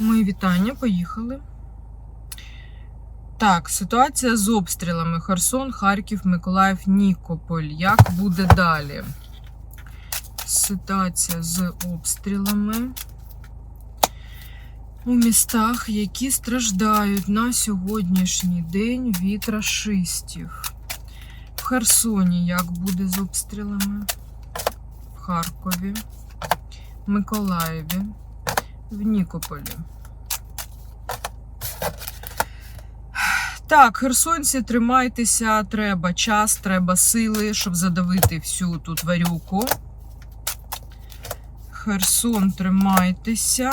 Мої вітання, поїхали. Так, ситуація з обстрілами. Херсон, Харків, Миколаїв, Нікополь. Як буде далі? Ситуація з обстрілами у містах, які страждають на сьогоднішній день від рашистів. В Херсоні як буде з обстрілами? В Харкові, Миколаєві, в Нікополі. Так, херсонці, тримайтеся, треба час, треба сили, щоб задавити всю ту тварюку. Херсон, тримайтеся.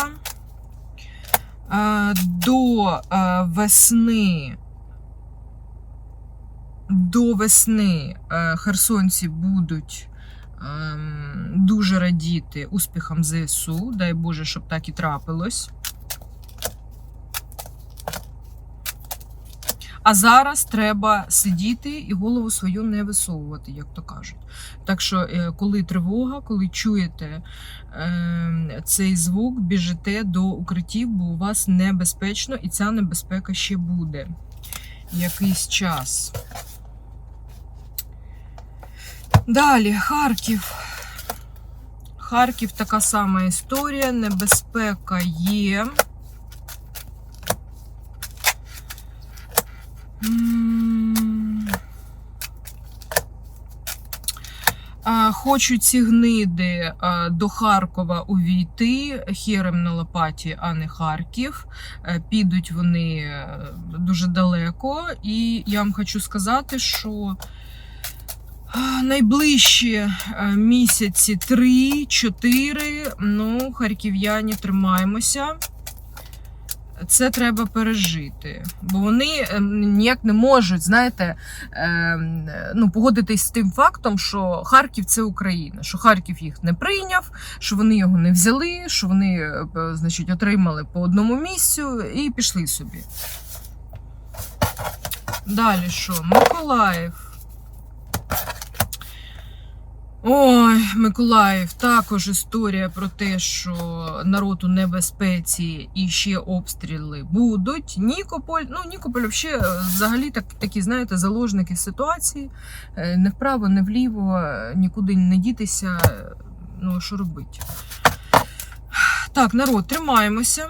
Е, До е, весни. До весни е, херсонці будуть дуже радіти успіхам ЗСУ. Дай Боже, щоб так і трапилось. А зараз треба сидіти і голову свою не висовувати, як то кажуть. Так що, е, коли тривога, коли чуєте е, цей звук, біжите до укриттів, бо у вас небезпечно, і ця небезпека ще буде якийсь час. Далі, Харків. Харків така сама історія, небезпека є. Хочуть ці гниди до Харкова увійти херем на лопаті, а не Харків. Е, Підуть вони е, дуже далеко. І я вам хочу сказати, що найближчі е, місяці 3-4, ну, харків'яні тримаємося. Це треба пережити, бо вони ем, ніяк не можуть, знаєте, ем, ну, погодитись з тим фактом, що Харків це Україна, що Харків їх не прийняв, що вони його не взяли, що вони, е, значить, отримали по одному місцю і пішли собі. Далі що? Миколаїв. Ой, Миколаїв, також історія про те, що народ у небезпеці і ще обстріли будуть. Нікополь, ну Нікополь взагалі, взагалі так, такі, знаєте, заложники ситуації. Е, Не вправо, не вліво, е, нікуди не дітися. е, Ну, що робити? Так, народ, тримаємося.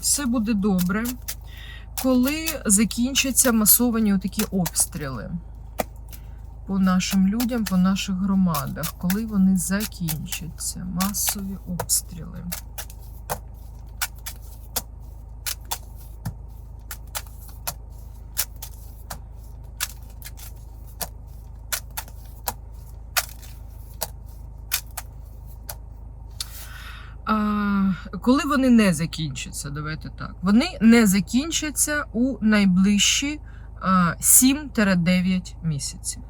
Все буде добре. Коли закінчаться масовані отакі обстріли? По нашим людям, по наших громадах, коли вони закінчаться, масові обстріли. Коли вони не закінчаться, давайте так. Вони не закінчаться у найближчі а, 7-9 місяців.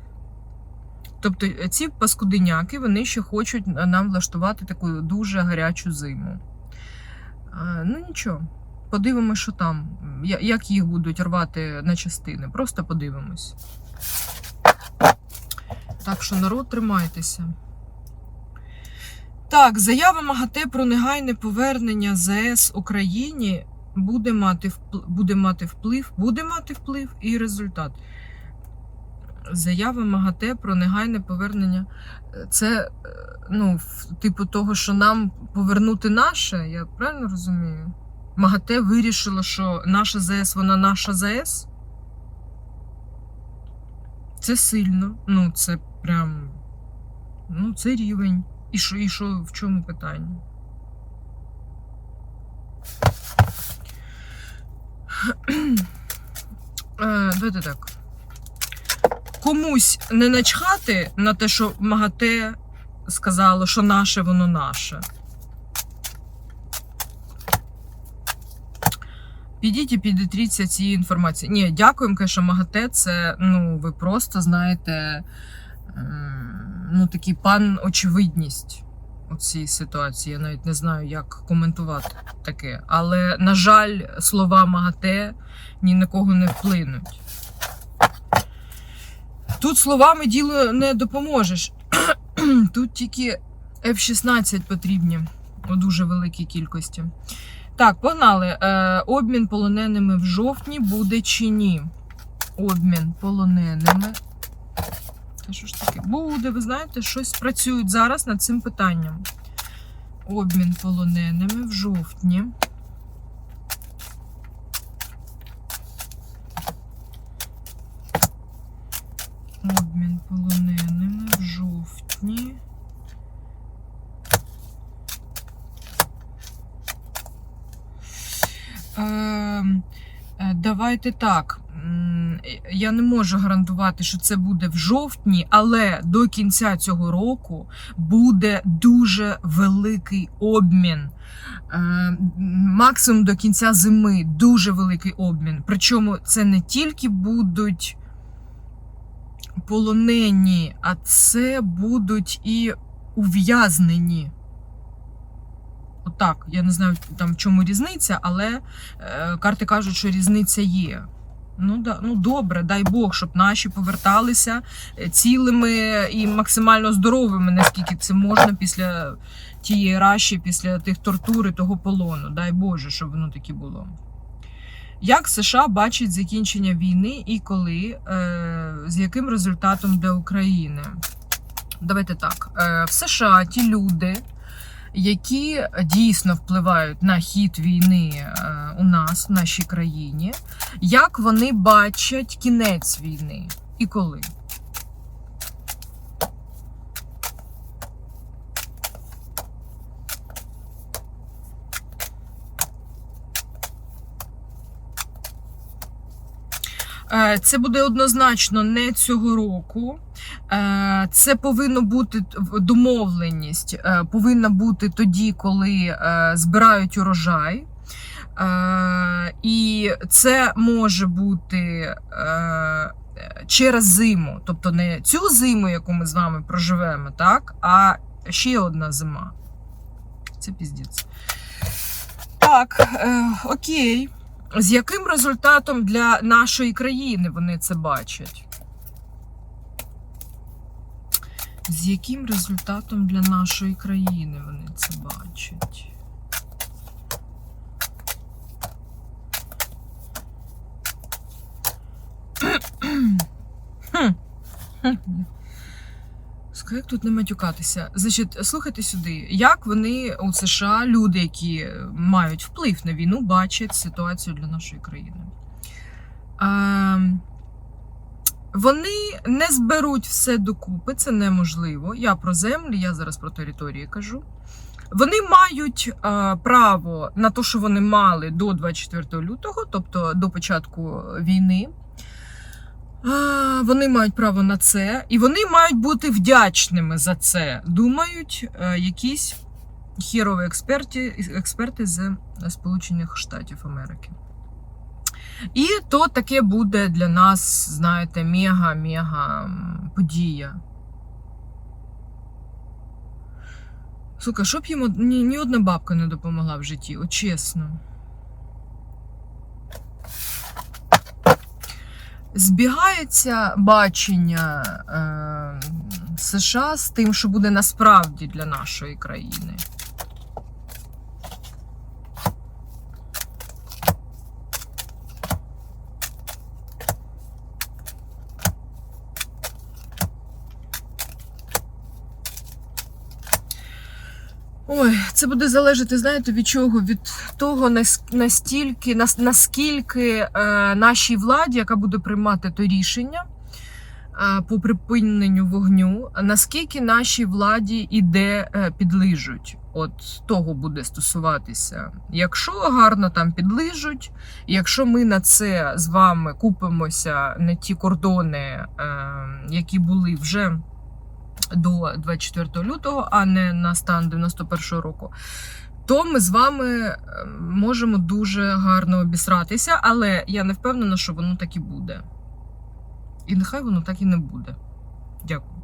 Тобто е, ці паскудиняки вони ще хочуть нам влаштувати таку дуже гарячу зиму. Ну нічого, подивимось, що там, як їх будуть рвати на частини. Просто подивимось. Так що, народ, тримайтеся. Так, заява МАГАТЕ про негайне повернення ЗС Україні буде мати вплив, буде мати вплив, буде мати вплив і результат. Заява МАГАТЕ про негайне повернення. Е, Це, е, ну, типу того, що нам повернути наше, я правильно розумію? МАГАТЕ вирішило, що наша ЗС, вона наша ЗС. Це сильно. Ну, це прям. Ну, це рівень. І що, і що в чому питання? Е, Давайте так. Комусь не начхати на те, що МАГАТЕ сказало, що наше, воно наше. Підіть і підітріться цієї інформації. Ні, дякуємо, конечно, МАГАТЕ. Це, ну, ви просто знаєте, ем, ну, такий пан очевидність у цій ситуації. Я навіть не знаю, як коментувати таке. Але, на жаль, слова МАГАТЕ ні на кого не вплинуть. Тут словами діло не допоможеш. Тут тільки F-16 потрібні у дуже великій кількості. Так, погнали. Е, обмін полоненими в жовтні буде чи ні? Обмін полоненими. Та що ж таке? Буде, ви знаєте, щось працюють зараз над цим питанням. Обмін полоненими в жовтні. Обмін полоненими в жовтні. Ем, е, Давайте так. Я не можу гарантувати, що це буде в жовтні, але до кінця цього року буде дуже великий обмін. Е, Максимум до кінця зими дуже великий обмін. Причому це не тільки будуть полонені, а це будуть і ув'язнені. Отак, я не знаю там в чому різниця, але е, карти кажуть, що різниця є. Ну, да, ну добре, дай Бог, щоб наші поверталися е, цілими і максимально здоровими, наскільки це можна після тієї раші, після тих тортур і того полону. Дай Боже, щоб воно таке було. Як США бачить закінчення війни і коли, е, з яким результатом для України? Давайте так. Е, в США ті люди, які дійсно впливають на хід війни е, у нас, в нашій країні, як вони бачать кінець війни і коли? Це буде однозначно не цього року. Е, Це повинно бути домовленість, е, повинна бути тоді, коли е, збирають урожай. Е, І це може бути е, через зиму, тобто не цю зиму, яку ми з вами проживемо, так, а ще одна зима. Це піздець. Так, е, окей. З яким результатом для нашої країни вони це бачать? З яким результатом для нашої країни вони це бачать? Хм. Як тут не матюкатися. Значить, слухайте сюди, як вони у США, люди, які мають вплив на війну, бачать ситуацію для нашої країни. Ем, вони не зберуть все докупи, це неможливо. Я про землі, я зараз про території кажу. Вони мають е, право на те, що вони мали до 24 лютого, тобто до початку війни. Вони мають право на це, і вони мають бути вдячними за це. Думають е, якісь хірові експерти, експерти з Сполучених Штатів Америки. І то таке буде для нас, знаєте, мега-мега подія. Сука, щоб йому ні, ні одна бабка не допомогла в житті, от чесно. Збігається бачення е, США з тим, що буде насправді для нашої країни. Ой, це буде залежати, знаєте, від чого? Від того, нас- настільки, нас- наскільки е, нашій владі, яка буде приймати то рішення е, по припиненню вогню, наскільки нашій владі іде е, підлижуть. От того буде стосуватися. Якщо гарно там підлижуть, якщо ми на це з вами купимося на ті кордони, які були вже до 24 лютого, а не на стан 91 року, то ми з вами е, можемо дуже гарно обісратися, але я не впевнена, що воно так і буде. І нехай воно так і не буде. Дякую.